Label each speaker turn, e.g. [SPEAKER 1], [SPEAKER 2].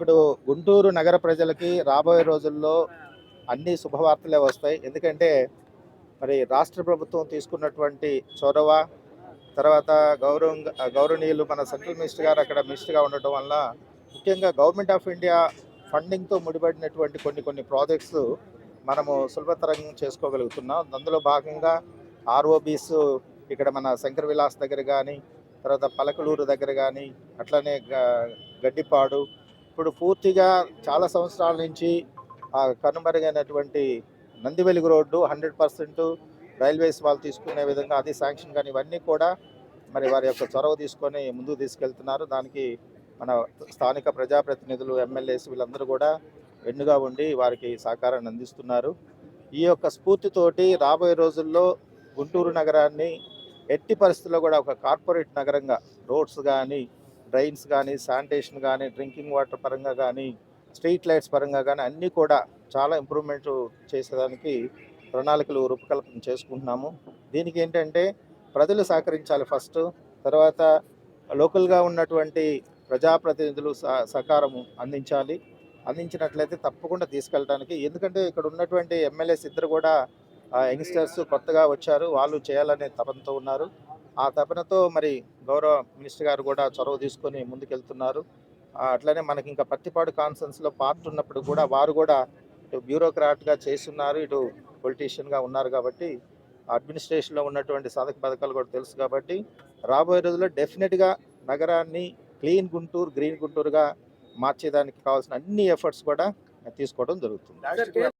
[SPEAKER 1] ఇప్పుడు గుంటూరు నగర ప్రజలకి రాబోయే రోజుల్లో అన్ని శుభవార్తలే వస్తాయి. ఎందుకంటే మరి రాష్ట్ర ప్రభుత్వం తీసుకున్నటువంటి చొరవ తర్వాత గౌరవ గౌరవనీయులు మన సెంట్రల్ మినిస్టర్ గారు అక్కడ మినిస్టర్గా ఉండటం వల్ల ముఖ్యంగా గవర్నమెంట్ ఆఫ్ ఇండియా ఫండింగ్తో ముడిపడినటువంటి కొన్ని కొన్ని ప్రాజెక్ట్స్ మనము సులభతరం చేసుకోగలుగుతున్నాం. అందులో భాగంగా ఆర్ఓబీస్ ఇక్కడ మన శంకర్ విలాస్ దగ్గర కానీ తర్వాత పలకలూరు దగ్గర కానీ అట్లనే గడ్డిపాడు ఇప్పుడు పూర్తిగా చాలా సంవత్సరాల నుంచి కనుమరుగైనటువంటి Nandivelugu road hundred percent railways వాళ్ళు తీసుకునే విధంగా అది శాంక్షన్ కానీ ఇవన్నీ కూడా మరి వారి యొక్క చొరవ తీసుకొని ముందుకు తీసుకెళ్తున్నారు. దానికి మన స్థానిక ప్రజాప్రతినిధులు ఎమ్మెల్యేస్ వీళ్ళందరూ కూడా వెన్నుగా ఉండి వారికి సహకారాన్ని అందిస్తున్నారు. ఈ యొక్క స్ఫూర్తితోటి రాబోయే రోజుల్లో గుంటూరు నగరాన్ని ఎట్టి పరిస్థితుల్లో కూడా ఒక కార్పొరేట్ నగరంగా రోడ్స్ కానీ డ్రైన్స్ కానీ శానిటేషన్ కానీ డ్రింకింగ్ వాటర్ పరంగా కానీ స్ట్రీట్ లైట్స్ పరంగా కానీ అన్నీ కూడా చాలా ఇంప్రూవ్మెంట్ చేసేదానికి ప్రణాళికలు రూపకల్పన చేసుకుంటున్నాము. దీనికి ఏంటంటే ప్రజలు సహకరించాలి ఫస్ట్. తర్వాత లోకల్గా ఉన్నటువంటి ప్రజాప్రతినిధులు సహ- సహకారము అందించాలి. అందించినట్లయితే తప్పకుండా తీసుకెళ్ళడానికి. ఎందుకంటే ఇక్కడ ఉన్నటువంటి ఎమ్మెల్యేస్ ఇద్దరు కూడా యంగ్స్టర్స్ కొత్తగా వచ్చారు. వాళ్ళు చేయాలనే తపంతో ఉన్నారు. ఆ తపనతో మరి గౌరవ మినిస్టర్ గారు కూడా చొరవ తీసుకొని ముందుకెళ్తున్నారు. అట్లనే మనకి ఇంకా పత్తిపాడు కాన్ఫరెన్స్లో పార్ట్ ఉన్నప్పుడు కూడా వారు కూడా ఇటు బ్యూరోక్రాట్గా చేస్తున్నారు. ఇటు పొలిటీషియన్గా ఉన్నారు కాబట్టి అడ్మినిస్ట్రేషన్లో ఉన్నటువంటి సాధక పథకాలు కూడా తెలుసు కాబట్టి రాబోయే రోజుల్లో డెఫినెట్గా నగరాన్ని క్లీన్ గుంటూరు గ్రీన్ గుంటూరుగా మార్చేదానికి కావాల్సిన అన్ని ఎఫర్ట్స్ కూడా తీసుకోవడం జరుగుతుంది.